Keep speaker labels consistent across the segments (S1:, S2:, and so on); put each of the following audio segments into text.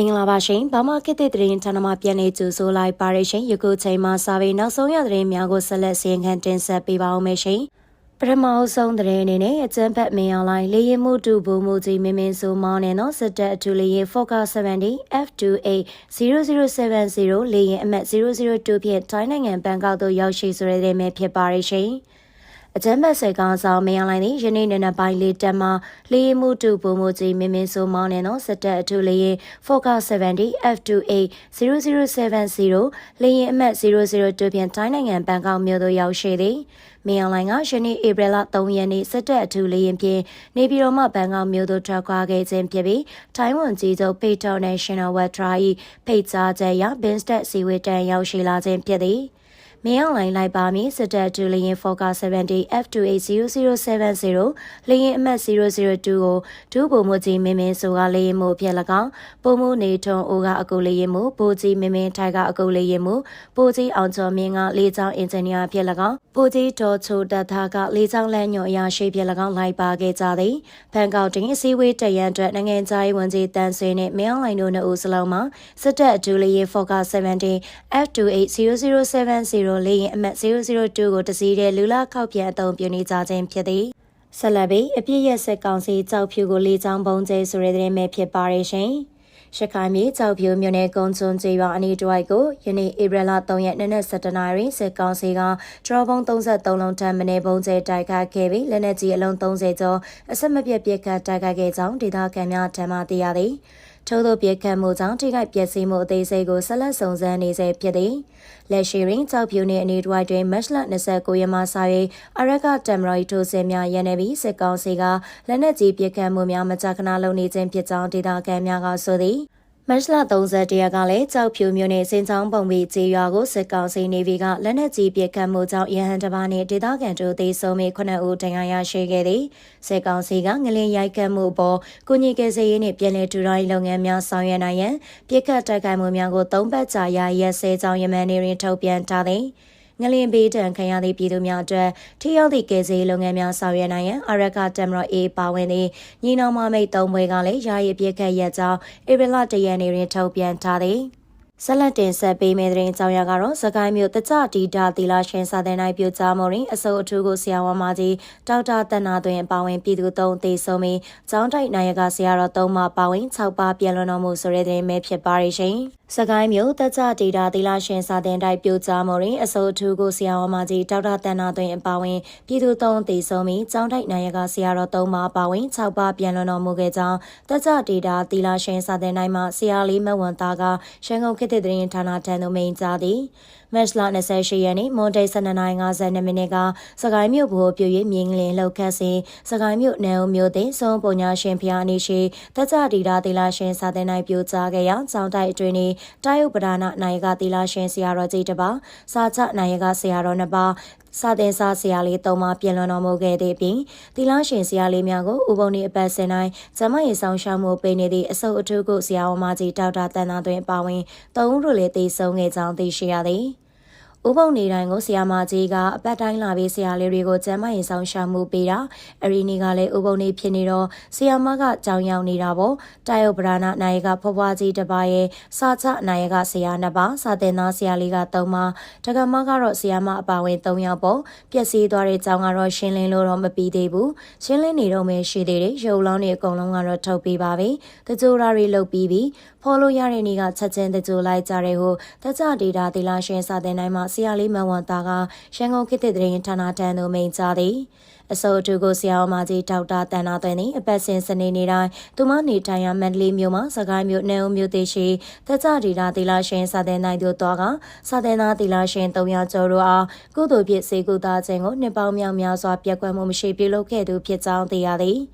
S1: မင်္ဂလာပါရှင်။ဘာမခေတ်သစ်သတင်းဌာနမှပြန်လည်ကြိုဆိုလိုက်ပါရရှင်။ယခုချိန်မှာစာပေနောက်ဆုံးရသတင်းများကိုဆက်လက်စီရင်ခံတင်ဆက်ပေးပါဦးမယ်ရှင်။ပထမအဆုံးသတင်းအနေနဲ့အကျန်းဖက်မင်းအောင်လိုင်းလေရင်မှုတူဘူမှုကြီးမင်းမင်းဆိုမောင်းနေသောစစ်တပ်အထူးလေရင် Focus 70 F28 0070လေရင်အမှတ်002ဖြင့်တိုင်းနိုင်ငံဘန်ကောက်သို့ရောက်ရှိဆိုတဲ့သတင်းပဲဖြစ်ပါရရှင်။ အကြမ်းဖက်စစ်ကောင်ဆောင်မယန်လိုင်းသည်ယနေ့နေ့နက်ပိုင်းလေးတက်မှလေးမှုတူပုံမှုကြီးမင်းမင်းဆိုမောင်းနေသောစစ်တပ်အထူးလေရင် Focus 70 F28 0070လေရင်အမှတ်002ဖြင့်တိုင်းနိုင်ငံဘန်ကောက်မြို့သို့ရောက်ရှိသည်မယန်လိုင်းကယနေ့ဧပြီလ3ရက်နေ့စစ်တပ်အထူးလေရင်ဖြင့်နေပြည်တော်မှဘန်ကောက်မြို့သို့ထွက်ခွာခဲ့ခြင်းဖြစ်ပြီးထိုင်းဝန်ကြီးချုပ်ပေတော် National Water ၏ဖိတ်ကြားချက်အရ Binstat စီဝေတန်ရောက်ရှိလာခြင်းဖြစ်သည်။ မင်းအောင်လိုင်းလိုက်ပါမည်စစ်တပ်ဒူလျင် Fokker 70 F28070 လျင်အမှတ်002ကိုဒူးပုံမှုကြီးမင်းမင်းဆိုကလျင်မှုဖြစ်၎င်းပုံမှုနေထွန်အိုကအကူလျင်မှုပိုကြီးမင်းမင်းထိုက်ကအကူလျင်မှုပိုကြီးအောင်ကျော်မင်းကလေးချောင်းအင်ဂျင်နီယာဖြစ်၎င်း ပိုကြီးတော်ချိုတထားကလေးချောင်းလမ်းညွန်အရာရှိဖြစ်၎င်းလိုက်ပါခဲ့ကြသည်ဖန်ကောက်တင်အစည်းအဝေးတရန်အတွက်နိုင်ငံခြားရေးဝန်ကြီးတန်ဆွေနဲ့မင်းအောင်လိုင်းတို့နှစ်ဦးစလုံးမှာစစ်တပ်ဒူလျင် Fokker 70 F28070 လေရင်အမှတ်002ကိုတစည်းတဲ့လူလာခောက်ပြန်အသုံးပြုနေကြခြင်းဖြစ်သည်ဆက်လက်ပြီးအပြည့်ရဲ့စစ်ကောင်စီကြောက်ဖြူကိုလေးချောင်းပုံကျဲဆိုတဲ့တဲ့မဲ့ဖြစ်ပါရရှင် ရခိုင်ပြည်ကြောက်ဖြူမြို့နယ်ကုန်းကျွန်းကျေးရွာအနီးတစ်ဝိုက်ကိုယနေ့ဧပြီလ3ရက်နေ့နဲ့17နာရီစစ်ကောင်စီကဒရောဘုံ33လုံးထပ်မင်းပုံကျဲတိုက်ခတ်ခဲ့ပြီးလက်နက်ကြီးအလုံး30ကျော်အဆက်မပြတ်ပစ်ခတ်တိုက်ခတ်ခဲ့ကြောင်းဒေသခံများထံမှသိရသည်။ ထို့သောပြက်ခတ်မှုကြောင့်ထိခိုက်ပျက်စီးမှုအသေးစိတ်ကိုဆက်လက်စုံစမ်းနေဆဲဖြစ်သည်လက်ရှိရင်ကြောက်ဖြူနှင့်အနီးတစ်ဝိုက်တွင်မတ်လ29ရက်မှစ၍အရက်ကတမ်မရီထိုးစင်များရန်နေပြီးစစ်ကောင်စီကလက်နက်ကြီးပစ်ခတ်မှုများမကြာခဏလုပ်နေခြင်းဖြစ်ကြောင်းဒေသခံများကဆိုသည် မတ်လ30ရက်ကလည်းကြောက်ဖြူမျိုးနဲ့စင်ချောင်းပုံပြီးကြေးရွာကိုစစ်ကောင်စီနေဗီကလက်နက်ကြီးပစ်ခတ်မှုကြောင့်ရဟန်တပါးနဲ့ဒေသခံတို့သေဆုံးပြီး9ဦးဒဏ်ရာရရှိခဲ့သည်စစ်ကောင်စီကငလင်ရိုက်ခတ်မှုပေါ်ကုညီကယ်ဆယ်ရေးနဲ့ပြည်내ထူထောင်ရေးလုပ်ငန်းများဆောင်ရွက်နိုင်ရန်ပစ်ခတ်တိုက်ခိုက်မှုများကိုသုံးပတ်ကြာရရက်စဲကြောင်းယမန်နေရင်ထုတ်ပြန်ထားသည် ငလင်ဘေးတံခံရသည့်ပြည်သူများအတွက်ထိရောက်သည့်ကယ်ဆယ်လုပ်ငန်းများဆောင်ရွက်နိုင်ရန်အရကတမရအေပါဝင်သည့်ညီနောင်မမိတ်သုံးဘွဲကလည်းယာယီပြစ်ခတ်ရက်ကြောင်းဧပြီလတရရက်နေ့တွင်ထုတ်ပြန်ထားသည်ဆက်လက်တင်ဆက်ပေးမယ့်သတင်းကြောင်းရကတော့စကိုင်းမြို့တကြတီတာတီလာရှင်စာတဲ့နိုင်ပြကြားမော်ရင်အစိုးအထူးကိုဆရာဝန်မကြီးဒေါက်တာတန်နာသွင်ပါဝင်ပြည်သူသုံးသေဆုံးပြီးကျောင်းတိုက်နိုင်ရကဆရာတော်သုံးပါပါဝင်6ပါပြန်လွန်တော်မူဆိုတဲ့သတင်းပဲဖြစ်ပါရဲ့ရှင်။ စကိုင်းမြို့တက်ကြဒေတာသီလရှင်စာတင်တိုက်ပြိုကြားမော်ရင်အစိုးထူးကိုဆရာဝန်မကြီးဒေါက်တာတန်နာသွင်အပါဝင်ပြည်သူသုံးတည်ဆုံးပြီးကျောင်းတိုက်နိုင်ရကဆရာတော်သုံးပါအပါဝင်6ပါပြန်လွန်တော်မူခဲ့ကြောင်းတက်ကြဒေတာသီလရှင်စာတင်တိုက်မှာဆရာလေးမဝန်သားကရန်ကုန်ခေတ်သစ်သတင်းဌာနထံသို့မိန်ကြားသည်မတ်လ28ရက်နေ့မွန်ဒေး12:52မိနစ်ကစကိုင်းမြို့ဘိုးပြည့်၍မြင်းလင်းလောက်ခတ်စဉ်စကိုင်းမြို့နယ်ဦးမြို့သိစုံပုံညာရှင်ဖျားနေရှိတက်ကြတီတာတီလာရှင်စာတင်နိုင်ပြိုကြားခဲ့ရာကျောင်းတိုက်အတွင်းနေတိုင်းဥပဒါနာနိုင်ကတီလာရှင်ဆရာတော်ကြီးတစ်ပါးစာချနိုင်ကဆရာတော်နှစ်ပါးစာတင်စာဆရာလေးသုံးပါပြင်လွန်တော်မူခဲ့သည့်ပြင်တီလာရှင်ဆရာလေးများကိုဥပုံနေအပတ်စင်တိုင်းဇမရေဆောင်ရှောက်မှုပေးနေသည့်အစုပ်အထူးကိုဆရာဝန်မကြီးဒေါက်တာတန်သာသွင်းပါဝင်သုံးဦးတို့လည်းတည်ဆုံခဲ့ကြောင်းသိရှိရသည်။ ဥပုံနေတိုင်းကိုဆရာမကြီးကအပတ်တိုင်းလာပြီးဆရာလေးတွေကိုကျမ်းမာရေးဆောင်ရှာမှုပေးတာအရီနီကလည်းဥပုံနေဖြစ်နေတော့ဆရာမကကြောင်ရောက်နေတာပေါ့တာယုပရဏနာယကဖွားဖွားကြီးတစ်ပါးရဲ့စာချနာယကဆရာနှစ်ပါးစာတင်သားဆရာလေးကသုံးပါတက္ကမကတော့ဆရာမအပါဝင်၃ယောက်ပေါ့ပျက်စီးသွားတဲ့ကြောင်ကတော့ရှင်းလင်းလို့တော့မပြီးသေးဘူးရှင်းလင်းနေတော့မှရှိသေးတယ်ရုပ်လောင်းတွေအကုန်လုံးကတော့ထုတ်ပေးပါပြီတကြိုရာတွေလုတ်ပြီးပြီဖော်လို့ရတဲ့နေ့ကချက်ချင်းတကြိုလိုက်ကြတဲ့ဟိုတကြဒေတာတီလာရှင်စာတင်တိုင်းမှာဆရာလေးမဝန်သားကရန်ကုန်ခေတ်သစ်သတင်းဌာနတန်းသို့မိန်ကြားသည်အစိုးတူကိုဆရာမကြီးဒေါက်တာတန်နာသွင်းသည်အပတ်စဉ်စနေနေ့တိုင်းသူမနေထိုင်ရာမန္တလေးမြို့မှာစကိုင်းမြို့နယ်ဦးမြို့သေးရှိတကြဒေတာတီလာရှင်စာတင်နိုင်တို့တွားကစာတင်သားတီလာရှင်300ကျော်တို့အားကုသိုလ်ဖြစ်စေကုသားခြင်းကိုနှစ်ပေါင်းများများစွာပြည့်ကွက်မှုမရှိပြုလုပ်ခဲ့သူဖြစ်ကြောင်းသိရသည်။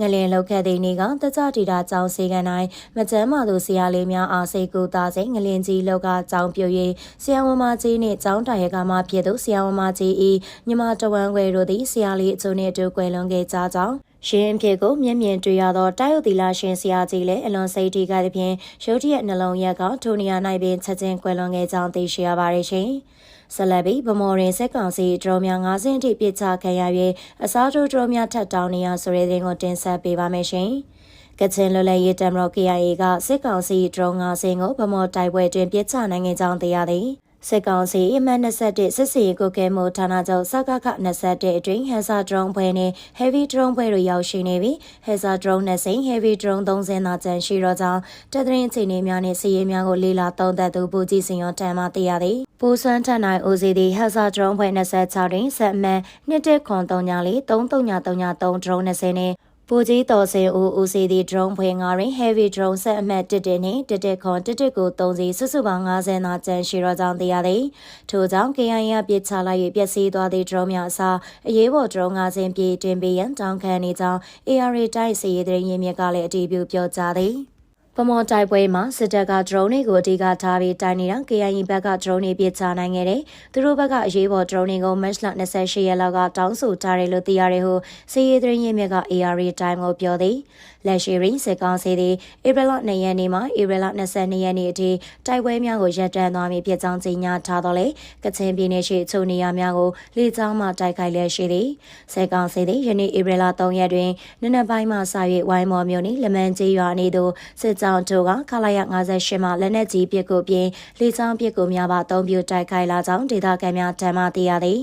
S1: ငလင်လောက်ခဲ့တဲ့နေ့ကတကြတီတာကျောင်းစေကန်တိုင်းမကျမ်းမာသူဆရာလေးများအားစိတ်ကူသားစိငလင်ကြီးလောက်ကကျောင်းပြို၍ဆရာဝန်မကြီးနှင့်ကျောင်းတိုင်ရကမှဖြစ်သူဆရာဝန်မကြီး၏ညီမတဝမ်းခွဲတို့သည်ဆရာလေးအကျိုးနှင့်အတူကွယ်လွန်ခဲ့ကြကြောင်း ရှင်အဖြစ်ကိုမျက်မြင်တွေ့ရသောတာယုတ်သီလာရှင်ဆရာကြီးလည်းအလွန်စိတ်ထိကသဖြင့်ရုတ်တရက်နှလုံးရက်ကထိုနေရာ၌ပင်ချက်ချင်းကွယ်လွန်ခဲ့ကြောင်းသိရှိရပါတယ်ရှင်။ဆက်လက်ပြီးဗမော်ရင်စက်ကောင်စီဒရုန်းများ၅ဆင့်ထိပစ်ချခံရ၍အစားထိုးဒရုန်းများထပ်တောင်းနေရဆိုတဲ့သတင်းကိုတင်ဆက်ပေးပါမယ်ရှင်။ကချင်လွတ်လပ်ရေးတပ်မတော် KIA ကစစ်ကောင်စီဒရုန်း၅စင်းကိုဗမော်တိုက်ပွဲတွင်ပြစ်ချနိုင်ခဲ့ကြောင်းသိရသည် စစ်ကောင်စီအမှတ်21စစ်စီကိုကဲမှုဌာနချုပ်စကခ21အတွင်းဟန်စာဒရုန်းဖွဲ့နဲ့ heavy drone ဖွဲ့တို့ရောက်ရှိနေပြီးဟန်စာ drone နဲ့စိန် heavy drone 30သာကျန်ရှိတော့ကြောင်းတပ်သတင်းအခြေအနေများနဲ့စီးရဲများကိုလေးလာသုံးသပ်သူပူကြီးစင်ရောတန်မှသိရသည်ပူဆွမ်းထန်နိုင်ဦးစီးသည့်ဟန်စာ drone ဖွဲ့26တွင်ဆက်မှန်1ခွန်334 3333 drone 20နဲ့ ပူကြီးတော်စင်ဦးဦးစီးသည့် drone ဖွဲ့ငါတွင် heavy drone ဆက်အမှတ်1နှင့်1ခွန်1ကို3စီစုစုပေါင်း50သာကျန်ရှိတော့ကြောင်းသိရသည်ထို့ကြောင့် KIA ပြစ်ချလိုက်၍ပျက်စီးသွားသည့် drone များအစားအရေးပေါ် drone 5စင်းပြေးတင်ပေးရန်တောင်းခံနေကြောင်း ARA တိုင်းစီရေးသတင်းရင်းမြစ်ကလည်းအတည်ပြုပြောကြားသည် ပမော်တိုက်ပွဲမှာစစ်တပ်က drone တွေကိုအဓိကထားပြီးတိုင်နေတာ KIA ဘက်က drone တွေပြစ်ချနိုင်ခဲ့တယ်။သူတို့ဘက်ကအရေးပေါ် drone တွေကို match လ28ရက်လောက်ကတောင်းဆိုထားတယ်လို့သိရတယ်ဟုစီရေးသတင်းရင်းမြစ်က ARA Time ကိုပြောသည်။လက်ရှိရင်စစ်ကောင်စီသည်ဧပြီလ2ရက်နေ့မှဧပြီလ22ရက်နေ့အထိတိုက်ပွဲများကိုရပ်တန့်သွားမည်ဖြစ်ကြောင်းကြေညာထားတော့လေကချင်ပြည်နယ်ရှိချုံနေရများကိုလေကြောင်းမှတိုက်ခိုက်လျက်ရှိသည်။စစ်ကောင်စီသည်ယနေ့ဧပြီလ3ရက်တွင်နနက်ပိုင်းမှစ၍ဝိုင်းမော်မြို့နှင့်လမန်ကျေးရွာနေသို့စစ်ကြောင်းတို့ကခလာရ58မှလက်နက်ကြီးပစ်ကူပြင်လေကြောင်းပစ်ကူများပါအုံပြုတိုက်ခိုက်လာကြောင်းဒေသခံများထံမှသိရသည်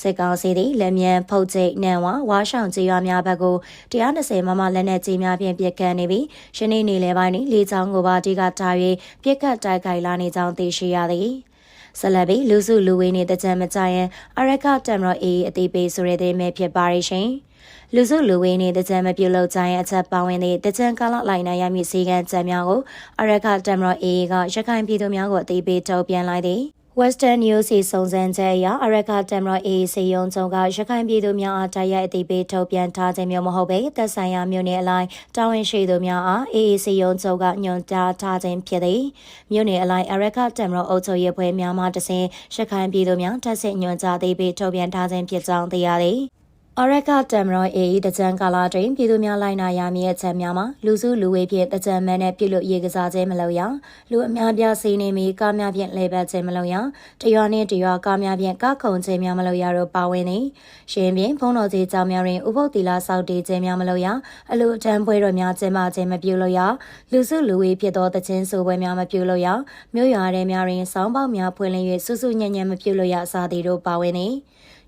S1: စစ်ကောင်စီသည်လက်မြန်ဖုတ်ကျိတ်နန်ဝါဝါရှောင်ကျေးရွာများဘက်ကို120မမလက်နက်ကြီးများဖြင့်ပစ်ခတ်နေပြီးယနေ့နေ့လယ်ပိုင်းတွင်လေကြောင်းကိုပါအဓိကထား၍ပစ်ခတ်တိုက်ခိုက်လာနေကြောင်းသိရှိရသည်ဆလဘီလူစုလူဝေးနေတဲ့ကြံမကြရင်အရကတမ်ရောအေးအသေးပေးဆိုတဲ့တဲ့မဲ့ဖြစ်ပါရရှင် လူစုလူဝေးနေတဲ့ကြံမပြုတ်လောက်ကြရင်အချက်ပါဝင်တဲ့တကြံကာလလိုက်နိုင်ရမည့်စီကံကြံများကိုအရကတမ်ရောအေးကရခိုင်ပြည်သူများကိုအသေးပေးထုတ်ပြန်လိုက်သည် Western News စီစုံစမ်းချက်အရအရကတမ်ရောအေးစီယုံချုံကရခိုင်ပြည်သူများအားတိုက်ရိုက်အသိပေးထုတ်ပြန်ထားခြင်းမျိုးမဟုတ်ဘဲသက်ဆိုင်ရာမြို့နယ်အလိုက်တာဝန်ရှိသူများအားအေးစီယုံချုံကညွှန်ကြားထားခြင်းဖြစ်သည်မြို့နယ်အလိုက်အရကတမ်ရောအုပ်ချုပ်ရေးဖွဲ့များမှတစဉ်ရခိုင်ပြည်သူများတက်စစ်ညွှန်ကြားသိပေးထုတ်ပြန်ထားခြင်းဖြစ်ကြောင်းသိရသည် အရကတမ်ရောအေးတကြံကာလာတွင်ပြည်သူများလိုက်နာရမည်အချက်များမှာလူစုလူဝေးဖြင့်တကြံမဲနဲ့ပြုလို့ရေကစားခြင်းမလုပ်ရလူအများပြားစီနေမီကားများဖြင့်လေပတ်ခြင်းမလုပ်ရတရွာနှင့်တရွာကားများဖြင့်ကားခုံခြင်းများမလုပ်ရတော့ပါဝင်သည်ရှင်ဖြင့်ဖုံးတော်ကြီးကြောင်များတွင်ဥပုပ်တီလာစောက်တည်ခြင်းများမလုပ်ရအလူအတန်းပွဲတော်များကျင်းပခြင်းမပြုလို့ရလူစုလူဝေးဖြစ်သောတခြင်းဆိုပွဲများမပြုလို့ရမြို့ရွာထဲများတွင်စောင်းပေါက်များဖွင့်လင်း၍စုစုညံ့ညံ့မပြုလို့ရအစားသည်တို့ပါဝင်သည်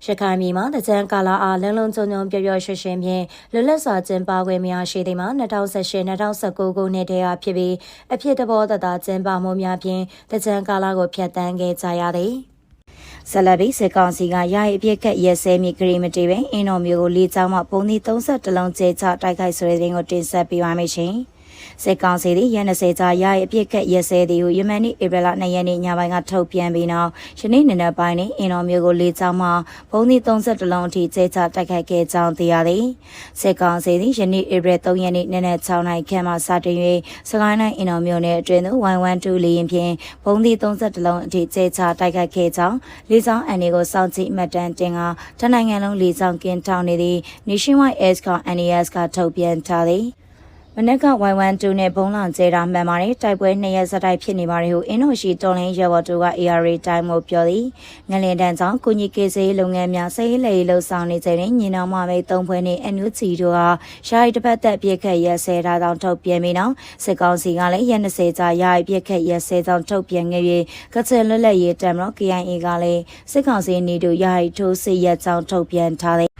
S1: ရခိုင်ပြည်မှာတကြံကာလာအားလုံလုံချုံချုံပျော်ပျော်ရွှင်ရွှင်ဖြင့်လွတ်လပ်စွာကျင်းပခွင့်များရှိသည်မှာ2018-2019ခုနှစ်တည်းကဖြစ်ပြီးအဖြစ်တဘောတသာကျင်းပမှုများဖြင့်တကြံကာလာကိုဖျက်ဆီးခဲ့ကြရသည်ဆလဘီစေကောင်စီကယာယီအပြစ်ကက်ရဲစဲမိဂရီမတီပင်အင်းတော်မျိုးကိုလေးချောင်းမှပုံသီး30လုံးကျဲချတိုက်ခိုက်ဆိုတဲ့တဲ့ကိုတင်ဆက်ပေးပါမယ်ရှင်။ စစ်ကောင်စီသည်ရန်20ကြာရရဲ့အပြစ်ကက်ရက်စဲသည်ဟုယမန်နေ့ဧပြီလ2ရက်နေ့ညပိုင်းကထုတ်ပြန်ပြီးနောက်ယနေ့နေ့နက်ပိုင်းတွင်အင်တော်မျိုးကိုလေးချောင်းမှဘုံသီး32လုံးအထိကျဲချတိုက်ခိုက်ခဲ့ကြောင်းသိရသည်စစ်ကောင်စီသည်ယနေ့ဧပြီ3ရက်နေ့နနက်6နာရီခန့်မှစတင်၍စကိုင်းတိုင်းအင်တော်မျိုးနယ်အတွင်းသို့112လေရင်ဖြင့်ဘုံသီး32လုံးအထိကျဲချတိုက်ခိုက်ခဲ့ကြောင်းလေးချောင်းအန်ဒီကိုစောင့်ကြည့်မှတ်တမ်းတင်ကတနိုင်ငံလုံးလေးချောင်းကင်းထောင်နေသည့် Nationwide S က NAS ကထုတ်ပြန်ထားသည် မနက်ကဝိုင်ဝမ်2နဲ့ဘုံလောင်ကျဲတာမှန်ပါတယ်တိုက်ပွဲနှစ်ရက်စတိုက်ဖြစ်နေပါတယ်ဟုအင်းတို့ရှိတော်လင်းရဲဘော်တို့က ARA တိုင်းကိုပြောသည်ငလင်တန်းကြောင့်ကုညီကေစေးလုပ်ငန်းများစိတ်လေလှုပ်ဆောင်နေချိန်တွင်ညီနောင်မမိတ်သုံးဖွဲ့နှင့် NUG တို့ဟာယာယီတစ်ပတ်သက်ပြစ်ခတ်ရက်စဲတာကြောင့်ထုတ်ပြန်ပြီးနောက်စစ်ကောင်စီကလည်းရက်20ကြာယာယီပြစ်ခတ်ရက်စဲကြောင့်ထုတ်ပြန်ခဲ့၍ကချင်လွတ်လပ်ရေးတမ်မတော် KIA ကလည်းစစ်ကောင်စီနေတို့ယာယီထိုးစစ်ရက်ကြောင့်ထုတ်ပြန်ထားသည်